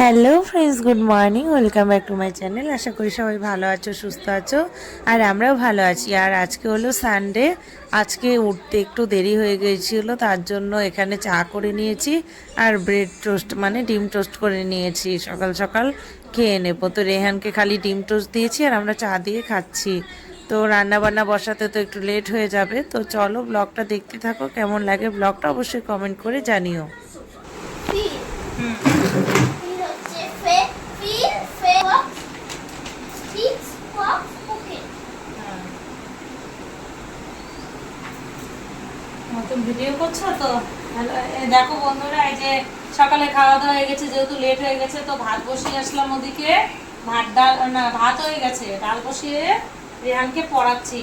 Hello friends good morning welcome back to my channel আশা করি সবাই ভালো আছো, সুস্থ আছো, আর আমরাও ভালো আছি। আর আজকে হলো সানডে আজকে উঠতে একটু দেরি হয়ে গিয়েছিল, তার জন্য এখানে চা করে নিয়েছি আর ব্রেড টোস্ট মানে ডিম টোস্ট করে নিয়েছি। সকাল সকাল খেয়ে নেব। তো রেহানকে খালি ডিম টোস্ট দিয়েছি আর আমরা চা দিয়ে খাচ্ছি। তো রান্না বান্না বসাতে তো একটু লেট হয়ে যাবে। তো চলো ব্লগটা দেখতে থাকো, কেমন লাগে ব্লগটা অবশ্যই কমেন্ট করে জানিও ফিল ফিল হচ্ছে ফে ফিল ফে বক্স ফিক্স বক্স ওকে নতুন ভিডিও করছ তো? দেখো বন্ধুরা, এই যে সকালে খাওয়া দাওয়া হয়ে গেছে, যেহেতু লেট হয়ে গেছে, তো ভাত বসিয়ে আসলাম ওদিকে। ভাত ডাল, না, ভাত হয়ে গেছে, ডাল বসিয়ে রেহানকে পড়াচ্ছি।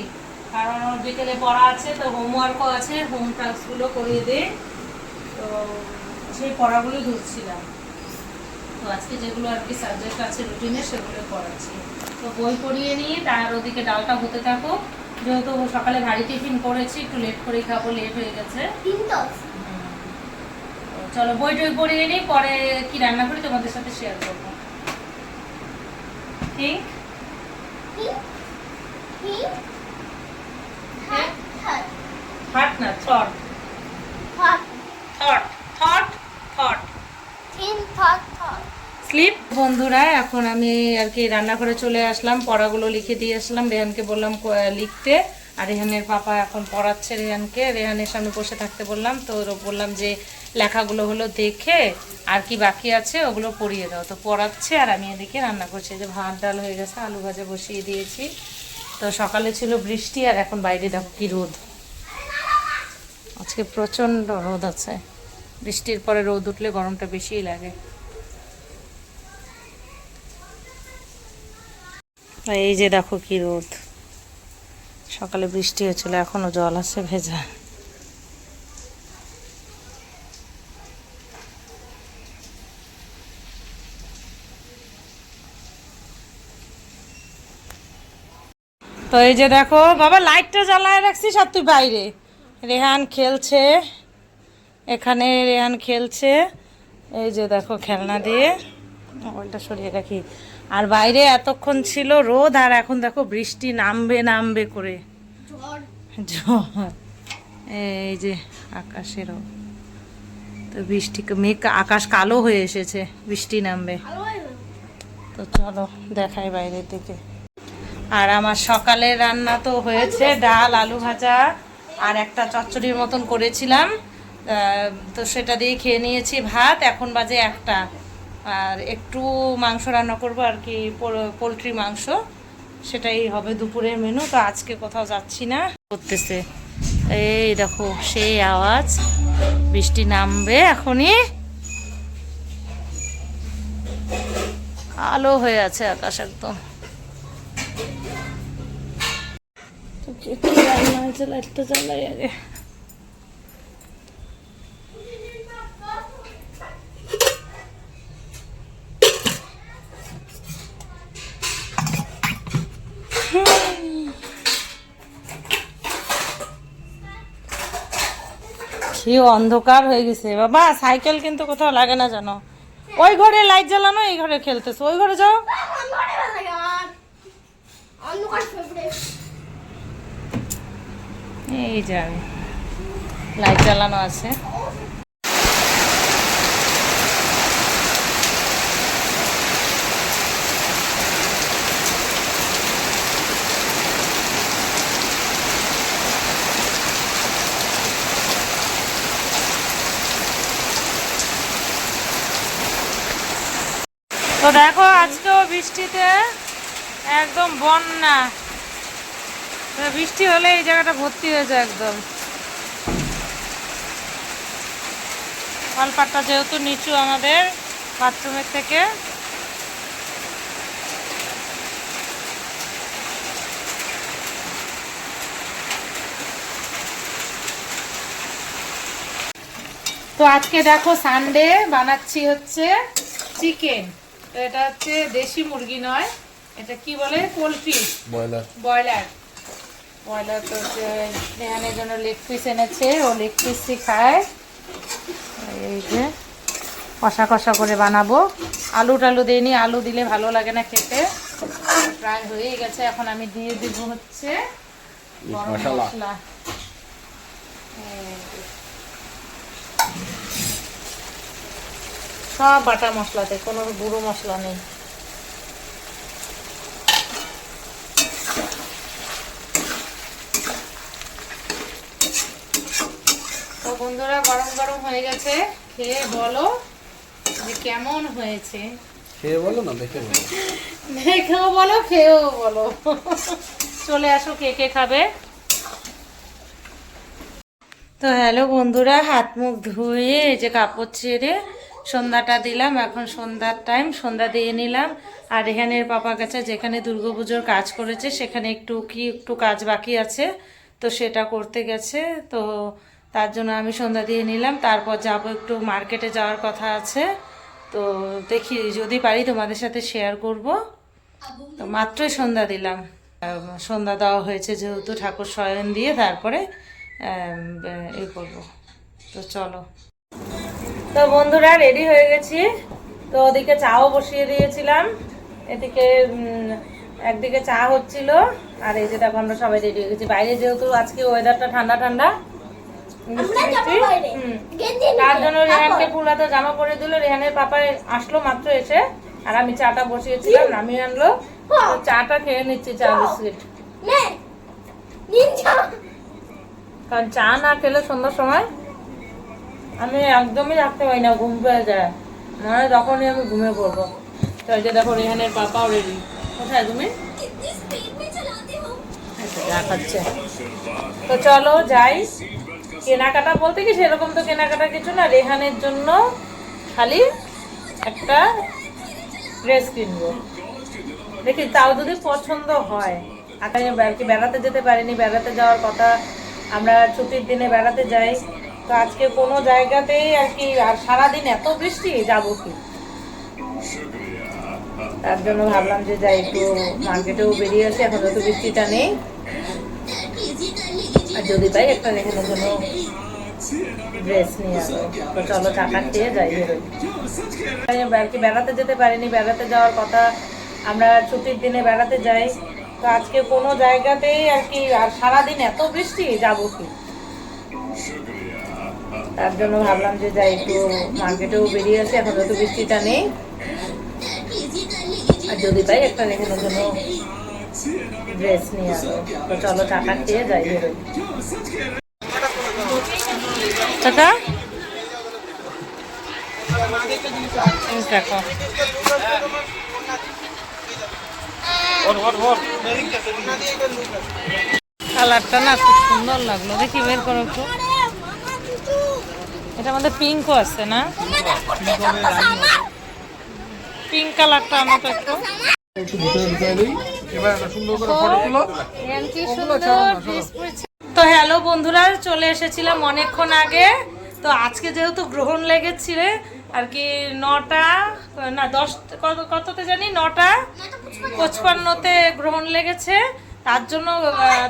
কারণ ওর বিকেলে পড়া আছে, তো হোমওয়ার্কও আছে হোম টাস্কগুলো করিয়ে দে তো সেই পড়াগুলো ধরছিলাম। তো আজকে যেগুলো আর কি সাবজেক্ট আছে রুটিনে সেগুলো পড়াচ্ছি। তো বই পড়িয়ে নিয়ে তার ওদিকে ডালটা হতে থাকো যেহেতু সকালে ভারী টিফিন করেছি একটু লেট করে খাব লেট হয়ে গেছে। চলো বই টই পড়িয়ে নিই পরে কি রান্না করি তোমাদের সাথে শেয়ার করব। ঠিক হাট না thought thought thought thought thought thought slip বন্ধুরা, এখন আমি আর কি রান্না করে চলে আসলাম। পড়াগুলো লিখে দিয়ে আসলাম। রেহানকে বললাম লিখতে। আর রেহানের পাপা এখন পড়াচ্ছে রেহানকে। রেহানের সামনে বসে থাকতে বললাম, তো বললাম যে, লেখাগুলো হলো দেখে আর কি বাকি আছে ওগুলো পড়িয়ে দাও। তো পড়াচ্ছে আর আমি এদিকে রান্না করছি। যে ভাত, ডাল হয়ে গেছে, আলু ভাজা বসিয়ে দিয়েছি। তো সকালে ছিল বৃষ্টি আর এখন বাইরে দেখো কি রোদ। আজকে প্রচণ্ড রোদ আছে। বৃষ্টির পরে রোদ উঠলে গরমটা বেশিই লাগে। এই যে দেখো কি রোদ। সকালে বৃষ্টি হয়েছিল, এখনও জল আছে ভেজা। তো এই যে দেখো, বাবা লাইটটা জ্বালায় রাখছিস আর তুই বাইরে। রেহান খেলছে। এখানে রেহান খেলছে। এই যে দেখো খেলনা দিয়ে। মোবাইলটা সরিয়ে রাখি। আর বাইরে এতক্ষণ ছিল রোদ, আর এখন দেখো বৃষ্টি নামবে নামবে করে। ঝড়। এই যে আকাশেরও। তো বৃষ্টি, মেঘ, আকাশ কালো হয়ে এসেছে, বৃষ্টি নামবে। তো চলো দেখাই বাইরের দিকে। আর আমার সকালের রান্না তো হয়েছে, ডাল, আলু ভাজা, আর একটা চচ্চড়ির মতন করেছিলাম। তো সেটা দিয়ে খেয়ে নিয়েছি ভাত, এখন বাজে একটা। আর একটু মাংস রান্না করব আর কি পোলট্রি মাংস। সেটাই হবে দুপুরের মেনু তো আজকে কোথাও যাচ্ছি না। করতেছে। এই দেখো, সেই আওয়াজ। বৃষ্টি নামবে এখনই। আলো হয়ে আছে আকাশ একদম। আগে কি অন্ধকার হয়ে গেছে। বাবা সাইকেল কিন্তু কোথাও লাগে না জানো। ওই ঘরে লাইট জ্বালানো, এই ঘরে খেলতেছো। ওই ঘরে যাও। এই যাবে লাইট জ্বালানো আছে তো দেখো আজকেও বৃষ্টিতে একদম বন্যা। বৃষ্টি হলে এই জায়গাটা ভর্তি হয়েছে একদম। কলপাটটা যেহেতু নিচু আমাদের বাথরুমের থেকে। তো আজকে দেখো সানডে বানাচ্ছি হচ্ছে চিকেন। তো এটা হচ্ছে দেশি মুরগি নয় এটা কি বলে? পোলট্রি। ব্রয়লার। ব্রয়লার। ব্রয়লার তো রেহানের জন্য লেগ পিস এনেছে ও লেগ পিসই খায়। এই যে কষা কষা করে বানাবো। আলু টালু দিইনি আলু দিলে ভালো লাগে না খেতে। প্রায় হয়েই গেছে এখন আমি দিয়ে দিব হচ্ছে মশলা। মশলা এই যে। সব বাটা মশলাতে কোনো গুঁড়ো মশলা নেই। তো বন্ধুরা গরম গরম হয়ে গেছে খেয়ে বলো যে কেমন হয়েছে। খেয়ে বলো না দেখে বলো। দেখেও বলো খেয়েও বলো। চলে আসো কে কে খাবে? তো হ্যালো বন্ধুরা হাত মুখ ধুয়ে এই যে কাপড় ছেড়ে সন্ধ্যাটা দিলাম, এখন সন্ধ্যার টাইম সন্ধ্যা দিয়ে নিলাম। আর রেহানের পাপা কাছে যেখানে দুর্গাপুজোর কাজ করেছে, সেখানে একটু কি একটু কাজ বাকি আছে, তো সেটা করতে গেছে, তো তার জন্য আমি সন্ধ্যা দিয়ে নিলাম। তারপর যাব একটু মার্কেটে যাওয়ার কথা আছে, তো দেখি যদি পারি তোমাদের সাথে শেয়ার করব। তো মাত্রই সন্ধ্যা দিলাম। সন্ধ্যা দেওয়া হয়েছে যেহেতু ঠাকুর শয়ন দিয়ে, তারপরে এ করব। তো চলো। তো বন্ধুরা রেডি হয়ে গেছি। তো ওদিকে চাও বসিয়ে দিয়েছিলাম। এদিকে একদিকে চা হচ্ছিল। আর এই যে দেখো আমরা সবাই রেডি হয়ে গেছি। বাইরে যেহেতু আজকে ওয়েদারটা ঠান্ডা ঠান্ডা তার জন্য রেহানকে ফুল হাতে জামা পরে দিল। রেহানের পাপায় আসলো মাত্র এসে। আর আমি চাটা বসিয়েছিলাম নামিয়ে আনলো। চাটা খেয়ে নিচ্ছি চা বিস্কিট। কারণ চা না খেলে সন্ধ্যার সময় আমি একদমই রাখতে পারি না, ঘুম পেয়ে যায়। মনে তখনই আমি ঘুমে পড়ব। তো এই যে দেখো, রেহানের পাপাও রেডি কোথায় তুমি? তো চলো যাই। কেনাকাটা বলতে কি, সেরকম তো কেনাকাটা কিছু না। রেহানের জন্য খালি একটা ড্রেস কিনবো। দেখি, তাও যদি পছন্দ হয়। আর বেড়াতে যেতে পারিনি, বেড়াতে যাওয়ার কথা। আমরা ছুটির দিনে বেড়াতে যাই। তো আজকে কোনো জায়গাতেই আর কি, আর সারাদিন এত বৃষ্টি, যাব কি? তার জন্য ভাবলাম যে যাই একটু মার্কেটেও বেরিয়ে আসি, এখন তো বৃষ্টিটা নেই। আর যদি পাই একটা রেখানোর জন্য ড্রেস নিয়ে আসব। তো চলো টাকা খেয়ে যাই বেরোই। আর কি বেড়াতে যেতে পারিনি, বেড়াতে যাওয়ার কথা। আমরা ছুটির দিনে বেড়াতে যাই। তো আজকে কোনো জায়গাতেই আর কি, আর সারাদিন এত বৃষ্টি, যাব কি? তার জন্য ভাবলাম যে যাই একটু মার্কেটেও বেরিয়ে আসি, এখন তো বৃষ্টিটা নেই। আর যদি পাই একটা রেখানোর জন্য ড্রেস নিয়ে আসব। তো চলো টাকা খেয়ে যাই। বেরোই টাকা কালারটা না খুব সুন্দর লাগল। দেখি বের করো একটু। এটা আমাদের পিঙ্কও আছে, না? পিঙ্ক কালারটা আমাকে একটু। তো হ্যালো বন্ধুরা, চলে এসেছিলাম অনেকক্ষণ আগে। তো আজকে যেহেতু গ্রহণ লেগেছিল আর কি নটা, না, দশ, কত, কততে জানি? নটা? পঁচপান্নতে গ্রহণ লেগেছে। তার জন্য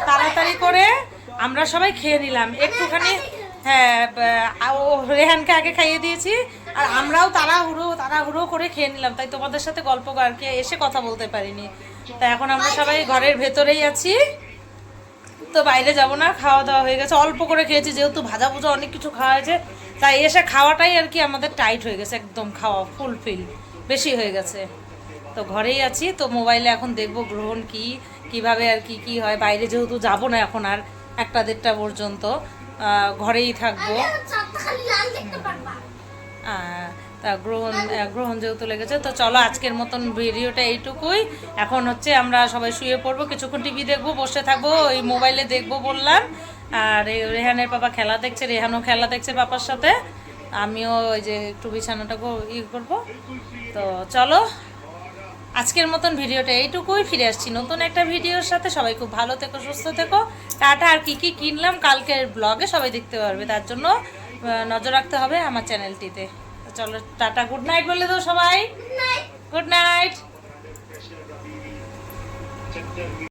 তাড়াতাড়ি করে আমরা সবাই খেয়ে নিলাম। একটুখানি হ্যাঁ ও রেহানকে আগে খাইয়ে দিয়েছি আর আমরাও তাড়াহুড়ো তাড়াহুড়ো করে খেয়ে নিলাম। তাই তোমাদের সাথে গল্প আর কি এসে কথা বলতে পারিনি। তা এখন আমরা সবাই ঘরের ভেতরেই আছি। তো বাইরে যাব না খাওয়া দাওয়া হয়ে গেছে। অল্প করে খেয়েছি যেহেতু ভাজা ভুজা অনেক কিছু খাওয়া হয়েছে। তাই এসে খাওয়াটাই আর কি আমাদের টাইট হয়ে গেছে একদম খাওয়া ফুলফিল বেশি হয়ে গেছে। তো ঘরেই আছি তো মোবাইলে এখন দেখব গ্রহণ কি কীভাবে আর কি কি হয়। বাইরে যেহেতু যাব না এখন আর একটা দেড়টা পর্যন্ত। ঘরেই থাকব। তা গ্রহণ গ্রহণ যেহেতু লেগেছে তো চলো আজকের মতন ভিডিওটা এইটুকুই। এখন হচ্ছে আমরা সবাই শুয়ে পড়ব কিছুক্ষণ টিভি দেখব বসে থাকব ওই মোবাইলে দেখব বললাম। আর এই রেহানের পাপা খেলা দেখছে রেহানও খেলা দেখছে পাপার সাথে। আমিও ওই যে একটু বিছানাটাকে ই করব। তো চলো আজকের মতন ভিডিওটা এইটুকুই ফিরে আসছি নতুন একটা ভিডিওর সাথে। সবাই খুব ভালো থেকো সুস্থ থেকো। টাটা আর কি কি কিনলাম কালকের ব্লগে সবাই দেখতে পারবে। তার জন্য নজর রাখতে হবে আমার চ্যানেলটিতে। চলো টাটা গুড নাইট বলে দাও সবাই। Good night